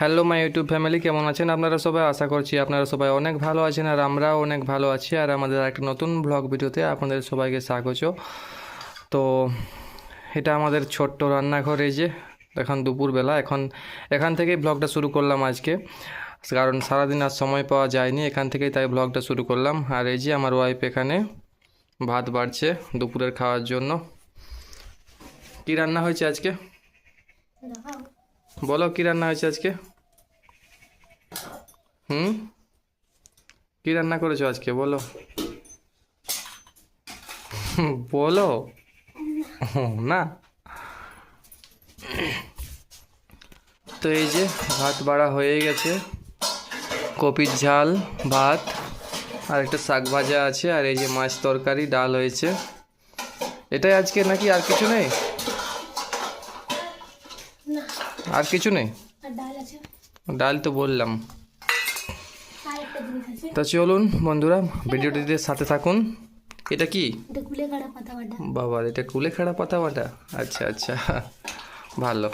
Hello my YouTube family, কেমন আছেন আপনারা সবাই? আশা করছি আপনারা সবাই অনেক ভালো আছেন আর আমরাও অনেক ভালো আছি। আর আমাদের একটা নতুন ব্লগ ভিডিওতে আপনাদের সবাইকে স্বাগত। তো এটা আমাদের ছোট্ট রান্নাঘর এই যে, এখন দুপুরবেলা। এখন এখান থেকেই ব্লগটা শুরু করলাম আজকে। কারণ সারাদিন আর সময় পাওয়া যায়নি, এখান থেকেই তাই ব্লগটা শুরু করলাম। আর এই যে আমার ওয়াইফ এখানে ভাত বাড়ছে দুপুরের খাওয়ার জন্য। কি রান্না হয়েছে আজকে? বলো, কি রান্না হয়েছে আজকে? হুম? কি রান্না করেছ আজকে? বলো। বলো। না। তো এই যে ভাত বাড়া হয়ে গেছে। কপির ঝাল, ভাত, আর একটা শাক ভাজা আছে, আর এই যে মাছ তরকারি, ডাল হয়েছে। এটাই আজকে নাকি আর কিছু নেই? আর কিছু নেই? ডাল তো বললাম। তো চলুন বন্ধুরা ভিডিওটিতে সাথে থাকুন। এটা কি? বাবা এটা কুলে কাটা পাতা বাটা? আচ্ছা আচ্ছা। ভালো।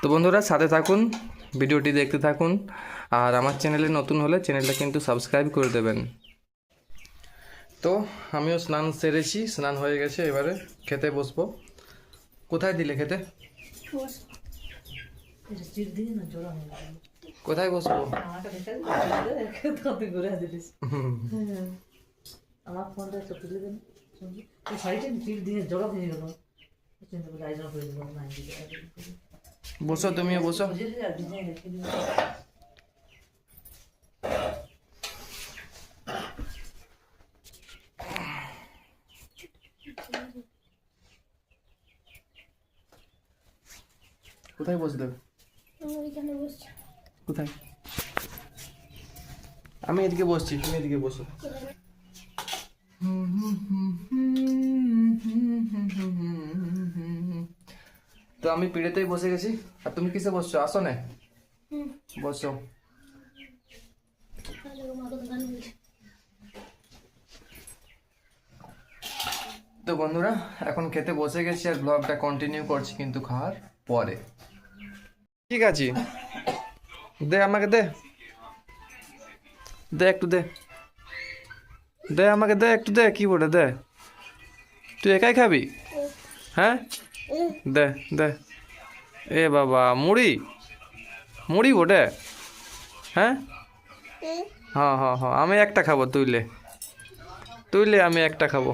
তো বন্ধুরা সাথে থাকুন ভিডিওটি দেখতে থাকুন। আর আমার চ্যানেলে নতুন হলে চ্যানেলটা কিন্তু সাবস্ক্রাইব করে দেবেন। তো আমিও স্নান সেরেছি স্নান হয়ে গেছে এবারে খেতে বসবো। কোথায় দিলে খেতে। কোথায় বসবো? আমার ফোনটা দেন ওই শাড়িটা দিয়ে জড়া হয়ে গেল বসো, তুমিও বসো। কোথায় বসতে আমি বসছি। কোথায়? আমি এদিকে বসছি তুমি এদিকে বসো। তো আমি পিড়েতেই বসে গেছি। আর তুমি কিসে বসছো? আসো না বসো। তো বন্ধুরা এখন খেতে বসে গেছি আর ব্লগটা কন্টিনিউ করছি কিন্তু খাওয়ার পরে। ঠিক আছে। দে আমাকে দে। দে একটু দে। দে আমাকে দে একটু দে কি বলে দে। তুই একাই খাবি? হ্যাঁ? দে দে। এ বাবা, মুড়ি? মুড়ি বটে? হ্যাঁ? হ্যাঁ হ্যাঁ হ্যাঁ আমি একটা খাব তুইলে। তুইলে আমি একটা খাব।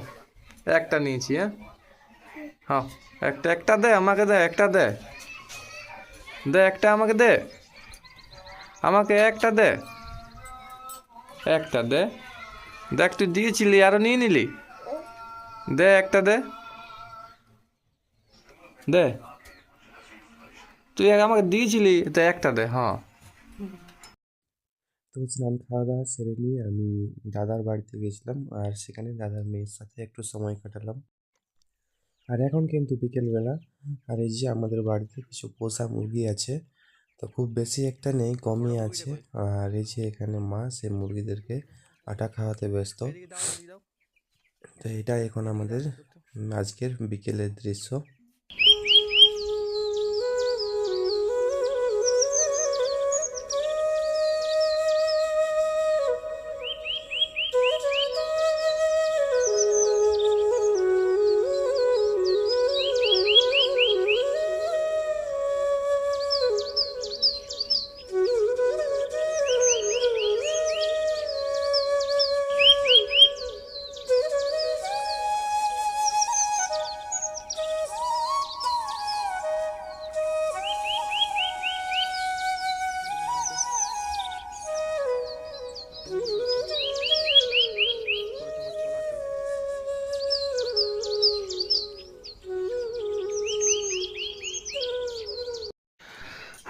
একটা নিয়েছি হ্যাঁ? হ্যাঁ একটা একটা দে, আমাকে দে, একটা দে। দে একটা আমাকে দে। আমাকে একটা দে। একটা দে। দেখ, তুই দিয়েছিলি, আরও নিয়ে নিলি। দে, একটা দে। দে। তুই আমাকে দিয়েছিলি, তো একটা দে হ্যাঁ তো স্নান খাওয়া দাওয়া সেরে নিয়ে আমি দাদার বাড়িতে গেছিলাম, আর সেখানে দাদার মেয়ের সাথে একটু সময় কাটালাম। আর এখন কিন্তু বিকেলবেলা আর এই যে আমাদের বাড়িতে কিছু পোষা মুরগি আছে, তো খুব বেশি একটা নেই, কমই আছে। আর এই যে এখানে মা, সে মুরগিদেরকে আটা খাওয়াতে ব্যস্ত। তো এটা এখন আমাদের আজকের বিকেলের দৃশ্য।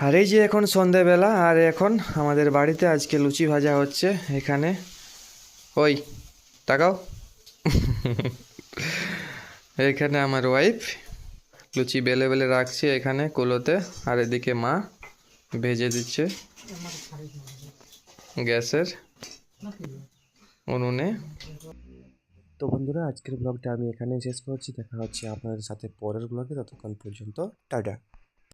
আর এই যে এখন সন্ধেবেলা, আর এখন আমাদের বাড়িতে আজকে লুচি ভাজা হচ্ছে এখানে। ওই, তাকাও। এখানে আমার ওয়াইফ লুচি বেলে বেলে রাখছে এখানে কুলোতে, আর এদিকে মা ভেজে দিচ্ছে গ্যাসের উনুনে। তো বন্ধুরা, আজকের ব্লগটা আমি এখানেই শেষ করছি। দেখা হচ্ছে আপনাদের সাথে পরের ব্লগে ততক্ষণ পর্যন্ত, টাটা।